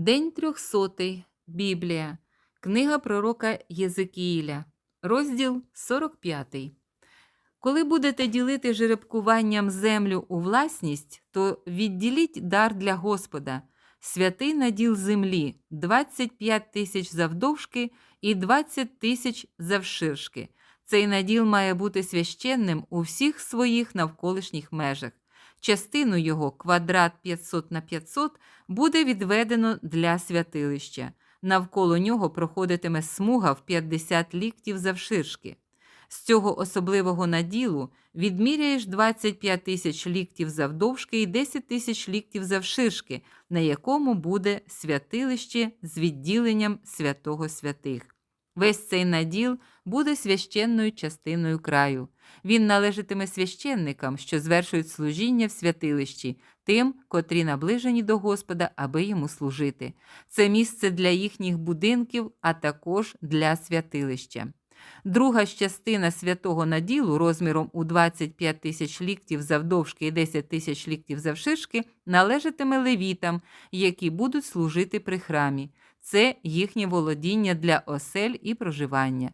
День трьохсотий. Біблія. Книга пророка Єзекіїля. Розділ 45. Коли будете ділити жеребкуванням землю у власність, то відділіть дар для Господа, святий наділ землі 25 тисяч завдовжки і 20 тисяч завширшки. Цей наділ має бути священним у всіх своїх навколишніх межах. Частину його, квадрат 500 на 500, буде відведено для святилища. Навколо нього проходитиме смуга в 50 ліктів завширшки. З цього особливого наділу відміряєш 25 тисяч ліктів завдовжки і 10 тисяч ліктів завширшки, на якому буде святилище з відділенням святого святих. Весь цей наділ буде священною частиною краю. Він належатиме священникам, що звершують служіння в святилищі, тим, котрі наближені до Господа, аби йому служити. Це місце для їхніх будинків, а також для святилища. Друга частина святого наділу розміром у 25 тисяч ліктів завдовжки і 10 тисяч ліктів завширшки належатиме левітам, які будуть служити при храмі. Це їхнє володіння для осель і проживання.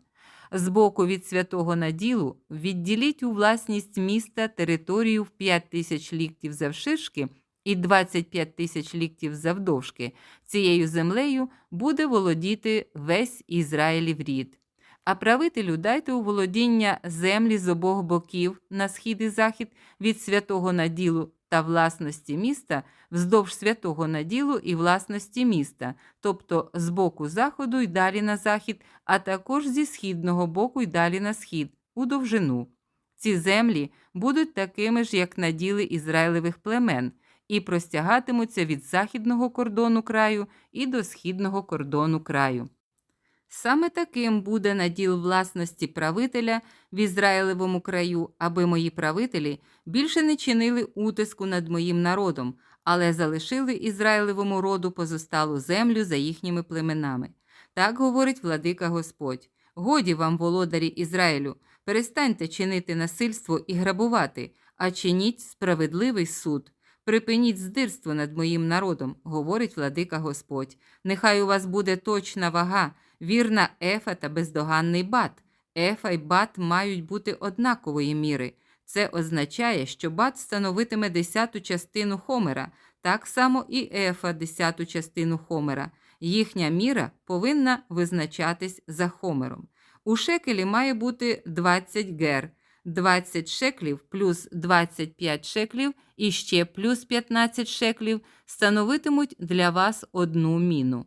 Збоку від святого наділу відділіть у власність міста територію в 5 тисяч ліктів завширшки і 25 тисяч ліктів завдовжки. Цією землею буде володіти весь Ізраїлів рід. А правителю дайте у володіння землі з обох боків на схід і захід від святого наділу та власності міста вздовж святого наділу і власності міста, тобто з боку заходу й далі на захід, а також зі східного боку й далі на схід, у довжину. Ці землі будуть такими ж, як наділи Ізраїлевих племен, і простягатимуться від західного кордону краю і до східного кордону краю. Саме таким буде наділ власності правителя в Ізраїлевому краю, аби мої правителі більше не чинили утиску над моїм народом, але залишили Ізраїлевому роду позосталу землю за їхніми племенами. Так говорить владика Господь. Годі вам, володарі Ізраїлю, перестаньте чинити насильство і грабувати, а чиніть справедливий суд. Припиніть здирство над моїм народом, говорить владика Господь. Нехай у вас буде точна вага, вірна ефа та бездоганний бат. Ефа й бат мають бути однакової міри. Це означає, що бат становитиме десяту частину хомера, так само і ефа десяту частину хомера. Їхня міра повинна визначатись за хомером. У шекелі має бути 20 гер. 20 шеклів плюс 25 шеклів і ще плюс 15 шеклів становитимуть для вас одну міну.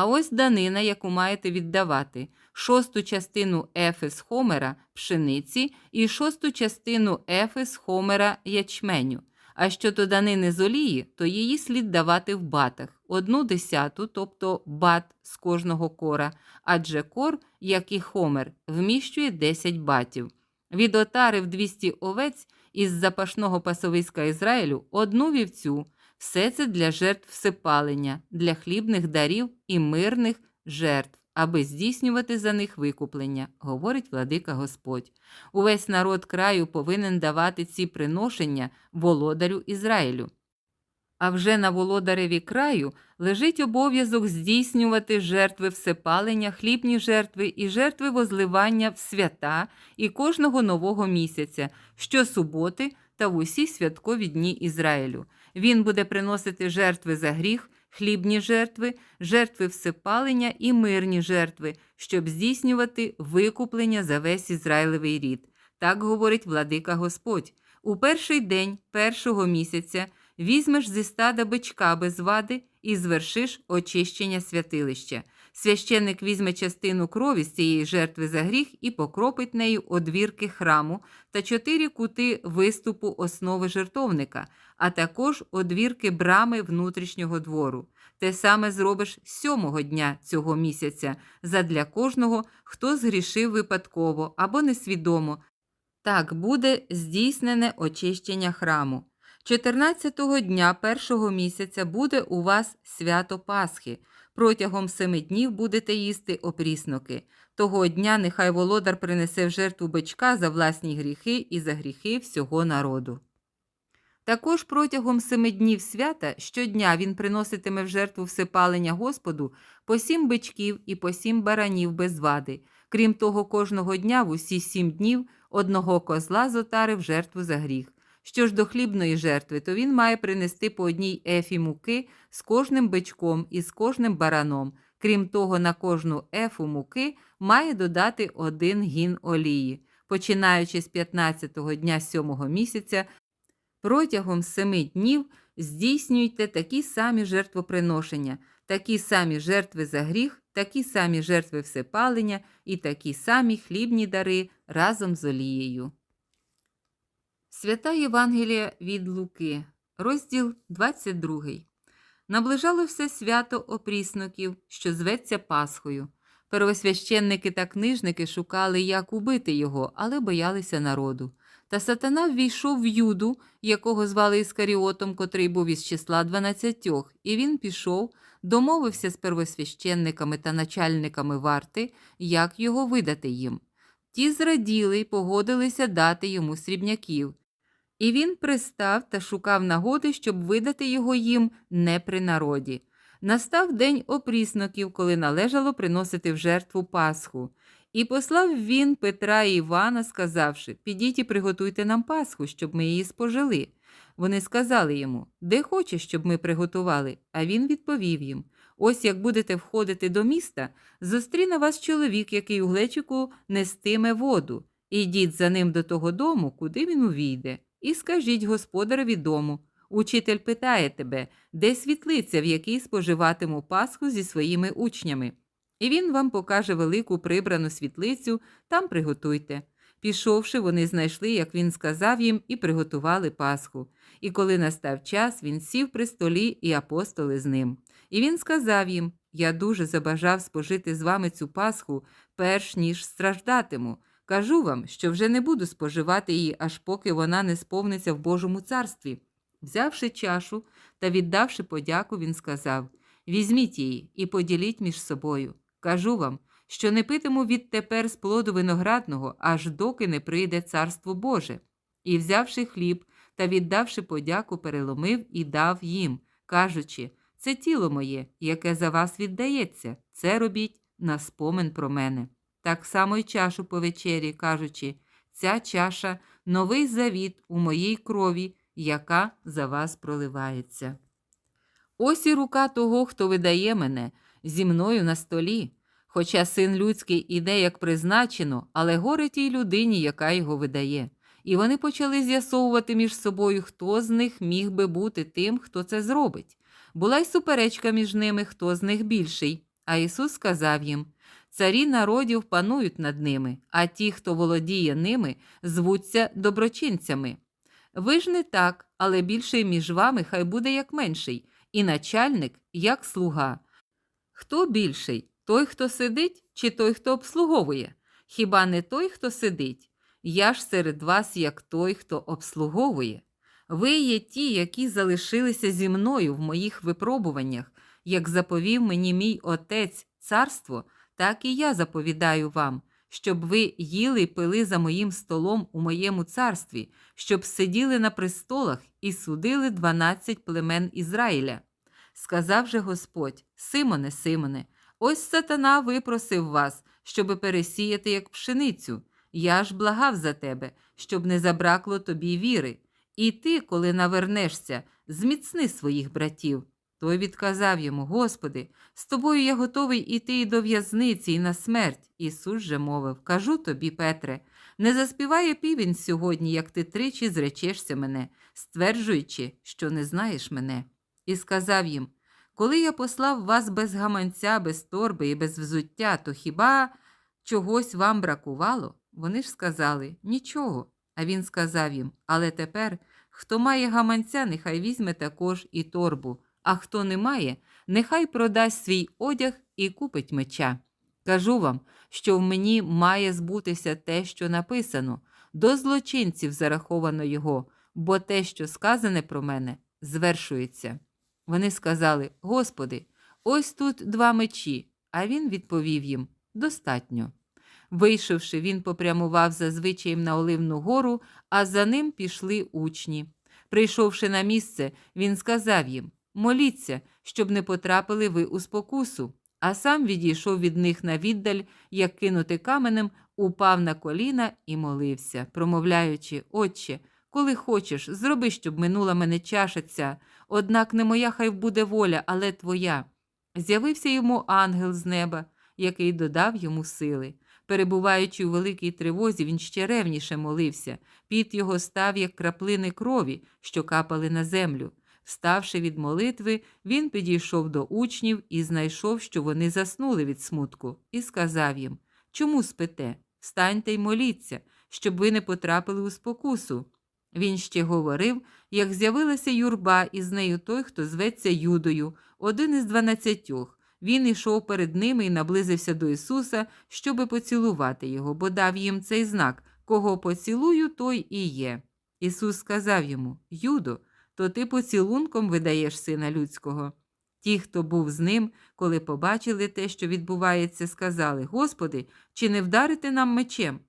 А ось данина, яку маєте віддавати, шосту частину ефи з хомера пшениці і шосту частину ефи з хомера ячменю. А щодо данини з олії, то її слід давати в батах одну десяту, тобто бат з кожного кора, адже кор, як і хомер, вміщує 10 батів. Від отари в 200 овець із запашного пасовиська Ізраїлю одну вівцю. Все це для жертв всепалення, для хлібних дарів і мирних жертв, аби здійснювати за них викуплення, говорить владика Господь. Увесь народ краю повинен давати ці приношення володарю Ізраїлю. А вже на володареві краю лежить обов'язок здійснювати жертви всепалення, хлібні жертви і жертви возливання в свята і кожного нового місяця, щосуботи та в усі святкові дні Ізраїлю. Він буде приносити жертви за гріх, хлібні жертви, жертви всепалення і мирні жертви, щоб здійснювати викуплення за весь Ізраїлевий рід. Так говорить владика Господь. У перший день першого місяця візьмеш зі стада бичка без вади і звершиш очищення святилища. Священник візьме частину крові з цієї жертви за гріх і покропить нею одвірки храму та чотири кути виступу основи жертовника, а також одвірки брами внутрішнього двору. Те саме зробиш сьомого дня цього місяця задля кожного, хто згрішив випадково або несвідомо. Так буде здійснене очищення храму. 14-го дня першого місяця буде у вас свято Пасхи. Протягом семи днів будете їсти опрісноки. Того дня нехай володар принесе в жертву бичка за власні гріхи і за гріхи всього народу. Також протягом семи днів свята щодня він приноситиме в жертву всепалення Господу по сім бичків і по сім баранів без вади. Крім того, кожного дня в усі сім днів одного козла з в жертву за гріх. Що ж до хлібної жертви, то він має принести по одній ефі муки з кожним бичком і з кожним бараном. Крім того, на кожну ефу муки має додати один гін олії. Починаючи з 15-го дня сьомого місяця, протягом семи днів здійснюйте такі самі жертвоприношення, такі самі жертви за гріх, такі самі жертви всепалення і такі самі хлібні дари разом з олією. Свята Євангелія від Луки, розділ 22. Наближало все свято опрісноків, що зветься Пасхою. Первосвященники та книжники шукали, як убити його, але боялися народу. Та сатана ввійшов в юду, якого звали Іскаріотом, котрий був із числа дванадцятьох, і він пішов, домовився з первосвященниками та начальниками варти, як його видати їм. Ті зраділи й погодилися дати йому срібняків. І він пристав та шукав нагоди, щоб видати його їм не при народі. Настав день опрісноків, коли належало приносити в жертву Пасху. І послав він Петра і Івана, сказавши: Підіть і приготуйте нам Пасху, щоб ми її спожили. Вони сказали йому, де хочеш, щоб ми приготували. А він відповів їм: Ось як будете входити до міста, зустріне вас чоловік, який у глечику нестиме воду. Ідіть за ним до того дому, куди він увійде, і скажіть господареві дому. Учитель питає тебе, де світлиця, в якій споживатиму Пасху зі своїми учнями. І він вам покаже велику прибрану світлицю, там приготуйте. Пішовши, вони знайшли, як він сказав їм, і приготували Пасху. І коли настав час, він сів при столі, і апостоли з ним. І він сказав їм: Я дуже забажав спожити з вами цю Пасху, перш ніж страждатиму. Кажу вам, що вже не буду споживати її, аж поки вона не сповниться в Божому царстві. Взявши чашу та віддавши подяку, він сказав: Візьміть її і поділіть між собою. Кажу вам, що не питиму відтепер з плоду виноградного, аж доки не прийде царство Боже. І, взявши хліб та віддавши подяку, переломив і дав їм, кажучи: Це тіло моє, яке за вас віддається, це робіть на спомин про мене. Так само й чашу по вечері, кажучи, ця чаша новий завіт у моїй крові, яка за вас проливається. Ось і рука того, хто видає мене, зі мною на столі. Хоча син людський іде, як призначено, але горе тій людині, яка його видає. І вони почали з'ясовувати між собою, хто з них міг би бути тим, хто це зробить. Була й суперечка між ними, хто з них більший. А Ісус сказав їм: Царі народів панують над ними, а ті, хто володіє ними, звуться доброчинцями. Ви ж не так, але більший між вами хай буде як менший, і начальник як слуга. Хто більший? Той, хто сидить, чи той, хто обслуговує? Хіба не той, хто сидить? Я ж серед вас, як той, хто обслуговує. Ви є ті, які залишилися зі мною в моїх випробуваннях, як заповів мені мій Отець царство, так і я заповідаю вам, щоб ви їли й пили за моїм столом у моєму царстві, щоб сиділи на престолах і судили дванадцять племен Ізраїля. Сказав же Господь, Симоне, Симоне, ось сатана випросив вас, щоби пересіяти, як пшеницю. Я ж благав за тебе, щоб не забракло тобі віри. І ти, коли навернешся, зміцни своїх братів. Той відказав йому: Господи, з тобою я готовий іти і до в'язниці, і на смерть. Ісус же мовив: Кажу тобі, Петре, не заспіває півень сьогодні, як ти тричі зречешся мене, стверджуючи, що не знаєш мене. І сказав їм: Коли я послав вас без гаманця, без торби і без взуття, то хіба чогось вам бракувало? Вони ж сказали нічого. А він сказав їм: Але тепер, хто має гаманця, нехай візьме також і торбу, а хто не має, нехай продасть свій одяг і купить меча. Кажу вам, що в мені має збутися те, що написано, до злочинців зараховано його, бо те, що сказане про мене, звершується. Вони сказали: Господи, ось тут два мечі. А він відповів їм: Достатньо. Вийшовши, він попрямував за звичаєм на Оливну гору, а за ним пішли учні. Прийшовши на місце, він сказав їм: Моліться, щоб не потрапили ви у спокусу. А сам відійшов від них на віддаль, як кинути каменем, упав на коліна і молився, промовляючи: Отче, коли хочеш, зроби, щоб минула мене чаша однак не моя хай буде воля, але твоя. З'явився йому ангел з неба, який додав йому сили. Перебуваючи у великій тривозі, він ще ревніше молився. Піт його став, як краплини крові, що капали на землю. Вставши від молитви, він підійшов до учнів і знайшов, що вони заснули від смутку, і сказав їм: Чому спите? Встаньте й моліться, щоб ви не потрапили у спокусу. Він ще говорив, як з'явилася юрба, і з нею той, хто зветься Юдою, один із дванадцятьох. Він ішов перед ними і наблизився до Ісуса, щоби поцілувати його, бо дав їм цей знак кого поцілую, той і є. Ісус сказав йому: Юдо, то ти поцілунком видаєш сина людського. Ті, хто був з ним, коли побачили те, що відбувається, сказали: Господи, чи не вдарити нам мечем?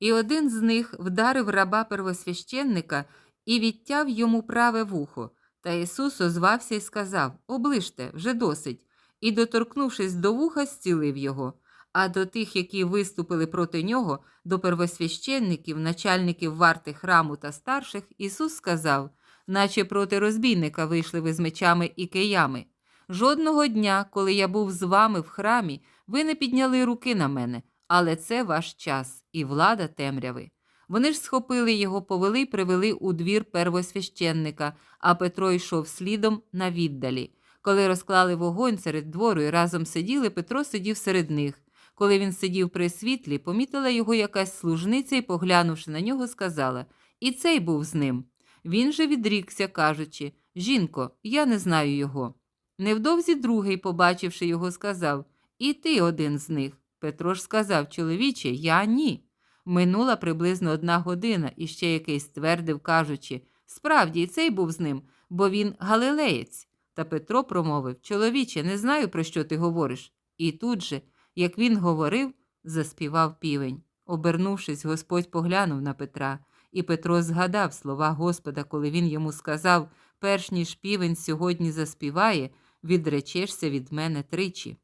І один з них вдарив раба первосвященника і відтяв йому праве вухо. Та Ісус озвався і сказав: Оближте, вже досить, і, доторкнувшись до вуха, зцілив його. А до тих, які виступили проти нього, до первосвященників, начальників варти храму та старших, Ісус сказав, наче проти розбійника вийшли ви з мечами і киями. Жодного дня, коли я був з вами в храмі, ви не підняли руки на мене, але це ваш час і влада темряви. Вони ж схопили його, повели й привели у двір первосвященника, а Петро йшов слідом на віддалі. Коли розклали вогонь серед двору і разом сиділи, Петро сидів серед них. Коли він сидів при світлі, помітила його якась служниця і, поглянувши на нього, сказала І цей був з ним. Він же відрікся, кажучи Жінко, я не знаю його. Невдовзі другий, побачивши його, сказав І ти один з них. Петро ж сказав Чоловіче, я ні. Минула приблизно одна година, і ще якийсь твердив, кажучи Справді, і цей був з ним, бо він галилеєць. Та Петро промовив Чоловіче, не знаю, про що ти говориш. І тут же, як він говорив, заспівав півень. Обернувшись, Господь поглянув на Петра, і Петро згадав слова Господа, коли він йому сказав перш ніж півень сьогодні заспіває, відречешся від мене тричі.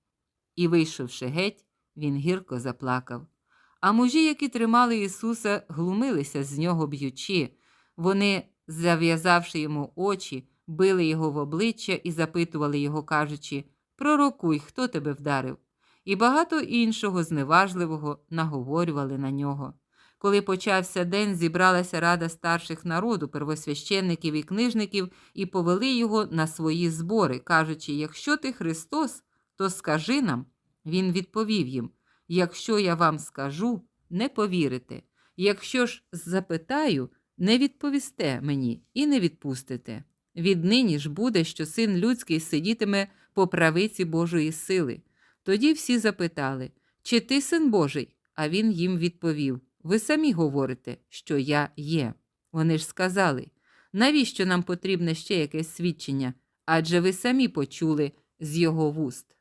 І, вийшовши геть, він гірко заплакав. А мужі, які тримали Ісуса, глумилися з нього б'ючи. Вони, зав'язавши йому очі, били його в обличчя і запитували його, кажучи Пророкуй, хто тебе вдарив? І багато іншого зневажливого наговорювали на нього. Коли почався день, зібралася рада старших народу, первосвященників і книжників, і повели його на свої збори, кажучи: Якщо ти Христос, то скажи нам. Він відповів їм: Якщо я вам скажу, не повірите. Якщо ж запитаю, не відповісте мені і не відпустите. Віднині ж буде, що син людський сидітиме по правиці Божої сили. Тоді всі запитали, чи ти син Божий? А він їм відповів: Ви самі говорите, що я є. Вони ж сказали, навіщо нам потрібне ще якесь свідчення? Адже ви самі почули з його вуст.